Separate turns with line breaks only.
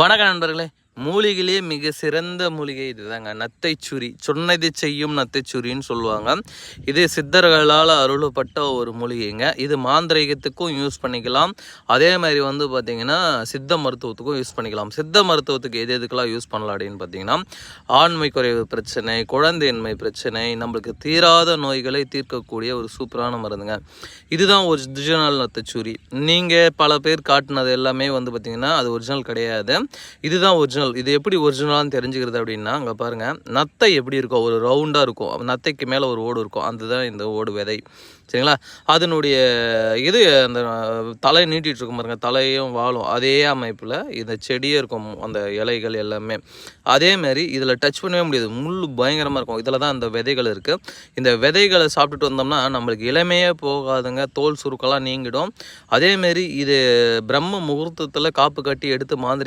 வணக்கம் நண்பர்களே. மூலிகையிலே மிக சிறந்த மூலிகை இதுதாங்க. நத்தைச்சுரி சொன்னதை செய்யும் நத்தைச்சுரின்னு சொல்லுவாங்க. இது சித்தர்களால் அருளப்பட்ட ஒரு மூலிகைங்க. இது மாந்திரீகத்துக்கும் யூஸ் பண்ணிக்கலாம். அதே மாதிரி வந்து பார்த்திங்கன்னா சித்த மருத்துவத்துக்கும் யூஸ் பண்ணிக்கலாம். சித்த மருத்துவத்துக்கு எது எதுக்கெல்லாம் யூஸ் பண்ணலாம் அப்படின்னு பார்த்தீங்கன்னா ஆண்மை குறைவு பிரச்சனை குழந்தையின்மை பிரச்சனை நம்மளுக்கு தீராத நோய்களை தீர்க்கக்கூடிய ஒரு சூப்பரான மருந்துங்க. இதுதான் ஒரிஜினல் நத்தைச்சுரி நீங்கள் பல பேர் காட்டினது எல்லாமே வந்து பார்த்திங்கன்னா அது ஒரிஜினல் கிடையாது. இதுதான் ஒரிஜினல் இது எப்படி ஒரிஜினலான்னு தெரிஞ்சுக்கிறது அப்படின்னா அங்கே பாருங்கள் நத்தை எப்படி இருக்கும்? ஒரு ரவுண்டாக இருக்கும். நத்தைக்கு மேலே ஒரு ஓடு இருக்கும். அதுதான் இந்த ஓடு விதை. சரிங்களா? அதனுடைய இது அந்த தலை நீட்டிகிட்டு இருக்கும் பாருங்க. தலையும் வாழும் அதே அமைப்பில் இந்த செடியே இருக்கும். அந்த இலைகள் எல்லாமே. அதேமாரி இதில் டச் பண்ணவே முடியாது. முள் பயங்கரமாக இருக்கும். இதில் தான் அந்த விதைகள் இருக்குது இந்த விதைகளை சாப்பிட்டுட்டு வந்தோம்னா நம்மளுக்கு இளமையே போகாதுங்க. தோல் சுருக்கெல்லாம் நீங்கிடும். அதேமாரி இது பிரம்ம முகூர்த்தத்தில் காப்பு கட்டி எடுத்து மாந்திரி